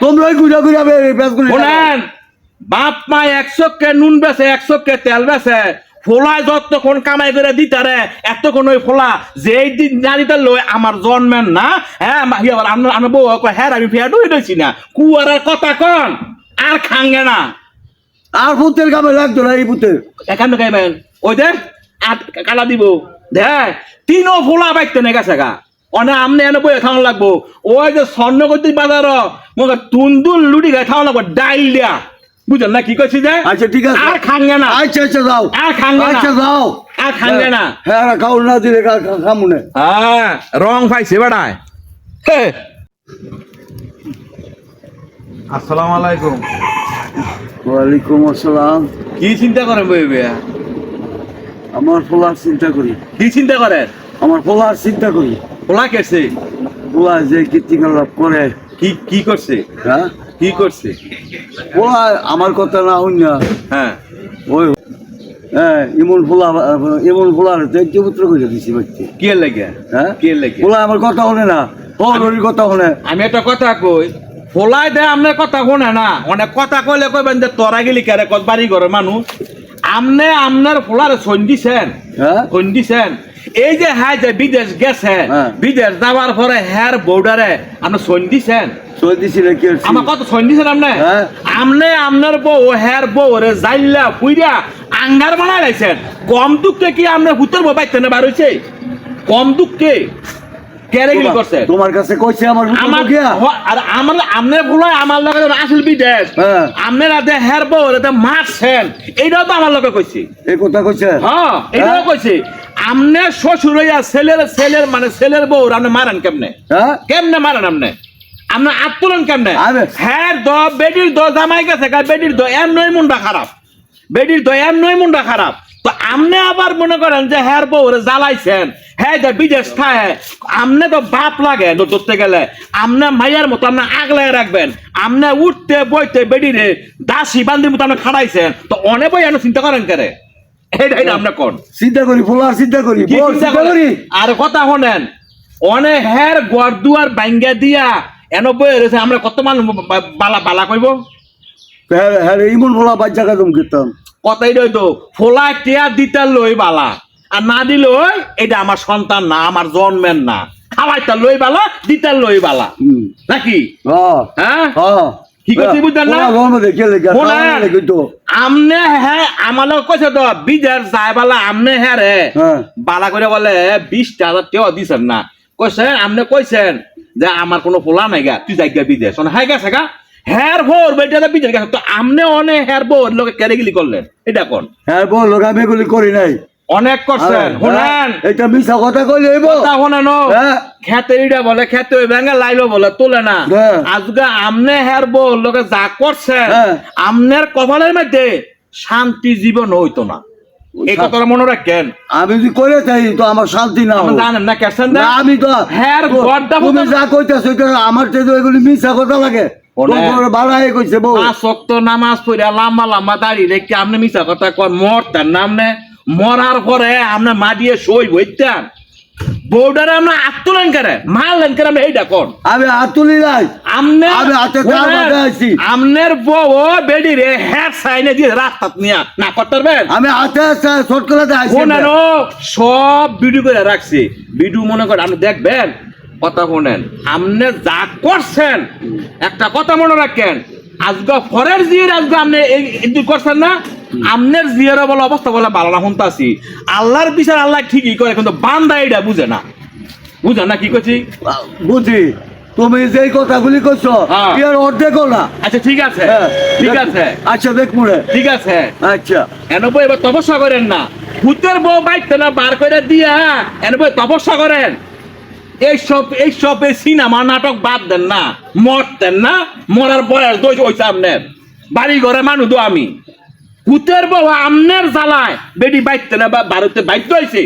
তোমরা ওই ঘুরে ঘুরে ব্যাসগুলি শোনেন বাপ মা একশো কে নুন বেছে একশো কে তেল বেছে ফোলায় যতক্ষণ কামাই করে দিতারে এতক্ষণ ওই ফোলা যেই দিন না দিতে লই আমার জন্মেন না হ্যাঁ মা- ইয়ে আমার বউ হ্যাঁ আমি ফেয়া ডুই দইছি না। কুয়ারের কথা কন আর খাঙ্গে না। আর ভূতের কামে লাগতো না এই ভূতের এখানে খাইবেন। ওই দে আট কালা দিব। দে তিনও ফোলা বাইতে নে গেছে গা। অনে আমনে এনে বই খাওয়া লাগবো। ওই যে স্বর্ণ করতে বাজার মগে তুন্দুল লুটি গায়ে খাওয়া লাগবো ডাইল দিয়া। বুঝলেন না কি করছি যে? আচ্ছা ঠিক আছে। আর খাঙ্গে না। আচ্ছা আচ্ছা যাও। আর খাঙ্গে না। আচ্ছা যাও। আর খাঙ্গে না। হ্যাঁ হ্যাঁ, খাও না দিলে খা- খা- হ্যাঁ রং পাইছে বেড়ায়। হে। আসসালামু আলাইকুম। ওয়ালাইকুম আসসালাম। কি চিন্তা করেন বই বেয়া আমার ফোলার চিন্তা করি। কি চিন্তা করেন? আমার ফোলার চিন্তা করি। পোলা কেছে? ফোলা যে কীর্তিকলাপ করে। কি কি করছে? হ্যাঁ? কি করছে? ফোলা আমার কথা না হইন না হ্যাঁ। ওই হ্যাঁ ইমন ফোলা ইমন ফোলার পুত্র করে দিছি বাচ্চা কি লাগে? হ্যাঁ? কি লাগে? ফোলা আমার কথা হলে না। ও কথা হলে আমি একটা কথা কই ফোলাই দে আমনে কথা শোনে না। অনেক কথা কইলে কইবেন যে তোরা গেলি কেরে? কত বাড়ি ঘরের মানুষ। আমনে আমনের ফোলার সন দিছেন। হ্যাঁ? সন দিছেন। এই যে হ্যাঁ যে বিদেশ গেছে হ্যাঁ। বিদেশ যাওয়ার পরে হ্যার বর্ডারে আপনি সন দিছেন? আমার কত সন দিছেন আমনে। আমনে আমনের বউ হ্যার বউ রে জাইল্লা পুইরা আঙ্গার বানাই লাইছেন কম দুঃখে কি আমনে হুতের বউ বাইতে না বার হইছে কম দুঃখে কেরে গিলি করছে তোমার কাছে কইছে আমার আমার আমার গিয়া হ- আর আমার আমনে ভুল হয় আমার লগে আসল বিদেশ হ্যাঁ। আমনের আদে হেরবো মারছেন এইটাও তো আমার লগে কইছি এই কথা কইছে হ্যাঁ এটাও হ্যাঁ। কইছি আমনে শ্বশুর হইয়া ছেলের ছেলের মানে ছেলের বউ আপনি মারেন কেমনে? হ্যাঁ? কেমনে মারেন আপনি আপনি আত্মলন কেমনে? হ্যাঁ দ বেডির দ জামাই গেছে বেডির দ এম নয় মুন্ডা খারাপ। বেডির দ এম নয় মুন্ডা খারাপ। তো আমনে আবার মনে করেন যে হ্যার বউ জ্বালাইছেন হ্যাঁ যে বিদেশ খায় আমনে তো বাপ লাগে ধরতে গেলে। আমনে মাইয়ার মতো আপনি আগলায় রাখবেন। আমনে উঠতে বইতে বেডিরে দাসী বান্দির মতো আপনি খাড়াইছেন। তো অনেক বই চিন্তা করেন কেরে? এইটা আপনি কোন? চিন্তা করি ফোলার চিন্তা করি চিন্তা করি? আর কথা শোনেন অনে হের গড় দুয়ার বাঙ্গা দিয়া এন বই রয়েছে আমরা কত মানুষ বালা বালা কইব? হ্যাঁ ইমন ফোলা বাচ্চা কাদম কীর্তন। কথাই তো ফোলা টিয়া দিতে লই বালা আর না দিল এটা আমার সন্তান না আমার জন্মের না। খাওয়াইতে লই বালা দিতে লই বালা। নাকি? হ্যাঁ? হ্যাঁ বুঝলেন না? আমনে হ্যাঁ আমার কইছে তো আমনে হ্যাঁ রে। বালা করে বলে বিশ হাজার টাকা দিছেন না। কইছেন আপনি কইছেন যে আমার কোনো পোলা নাই গা তুই যাই গা বিদেশ হ্যাঁ গেছে গা হ্যার ভোর বেটা বিদেশ গেছে তো আমনে অনেক হ্যার ভোর লোকে কেরেগিলি করলেন। এটা কোন? হ্যাঁ বল লোক আমি এগুলি করি নাই। অনেক করছেন হ্যাঁ, শুনেন। এটা মিশা কথা কইলে হইব কথা শোনেন হ্যাঁ। খেতে ইটা বলে খেতে ওই ব্যাঙ্গে লাইলো বলে তোলে না। হ্যাঁ। আজকে আমনে হ্যার বউ লোকে যা করছেন হ্যাঁ। আমনের কপালের মধ্যে শান্তি জীবন হইতো না। এই কথাটা মনে রাখেন। আমি যদি করে চাই তো আমার শান্তি না জানেন না কেছেন না, আমি তো হ্যার তো- তুমি যা কইতাছ আমার তো এগুলি মিশা কথা লাগে। কইছে বউ। আসক্ত নামাজ পড়ে লাম্বা লাম্বা দাঁড়িয়ে রেখে আপনি মিশা কথা কন মরতেন না। আপনি মরার পরে আপনি মা দিয়ে সই বইতেন বউডারে আমরা আত্মলেন করে মারলেন করে আপনি এইটা কন? আমি হাত তুলি নাই। আমনে আমি আছি। আমনের বউ বেডি রে হ্যাঁ সাইনে দিয়ে রাস্তা নিয়ে। না করতে আমি হাতে শর্ট আছি সব ভিডিও করে রাখছি। ভিডিও মনে করে আপনি দেখবেন? কথা শোনেন আপনি যা করছেন একটা কথা মনে রাখেন। আজকে ফরের জিয়ের আজকে আপনি এই করছেন না? আমনের জিয়ের বলে অবস্থা বলে ভালো না শুনতে আছি। আল্লাহর বিচার আল্লাহ ঠিকই করে কিন্তু বান্দা এটা বুঝে না। বুঝে না কি করছি বুঝি। তুমি যে কথাগুলি হ্যাঁ। এর অর্ধেকও না আচ্ছা ঠিক আছে। হ্যাঁ, ঠিক আছে। আচ্ছা দেখ মনে ঠিক আছে। আচ্ছা। এনবো এবার তপস্যা করেন না। ভূতের বউ বাইতে না বার করে দিয়া এনবো তপস্যা করেন। এইসব এইসব এই সিনেমা নাটক বাদ দেন না মরতেন না মরার বয়স দোষ হইছে আপনার বাড়ি ঘরে মানুষ তো আমি। ভূতের বউ আমনের জ্বালায়। বেডি বাইতে না বা ভারতে বাইতে হয়েছে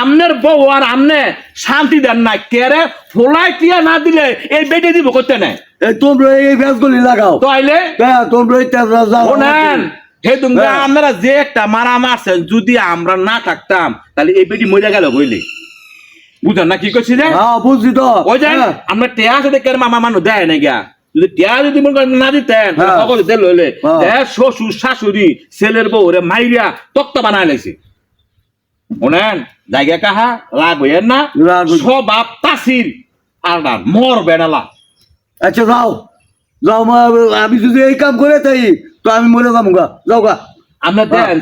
আমনের বউ আর আমনে শান্তি দেন না। কেরে ফোলায় টিয়া না দিলে এই বেডি দিব করতে নেই? তোমরা এই ব্যাসগুলি লাগাও। তো আইলে? হ্যাঁ তোমরা শোনেন হে হ্যাঁ। আপনারা যে একটা মারা মারছেন যদি আমরা না থাকতাম তাহলে এই বেটি মরে গেল বুঝলি? বুঝলেন না কি করছি যে হ্যাঁ বুঝছি তো। ওই যে। আমরা টেয়া আছে দেখে মামা মানুষ দেয় না গিয়া? যদি টিয়া যদি মনে করেন না দিতেন হ্যাঁ। সকলে হইলে। হ্যাঁ। শ্বশুর শাশুড়ি ছেলের বউ রে মাইরিয়া তক্তা বানায় লাইছে। শোনেন? জায়গা কাহা? রাগ হইয়েন না। স্বভাব তাসির। আর না মর বেড়ালা। আচ্ছা যাও। যাও মা আমি যদি এই কাম করে তাই তো আমি মরে যাব গা। যাও গা। আমরা দেন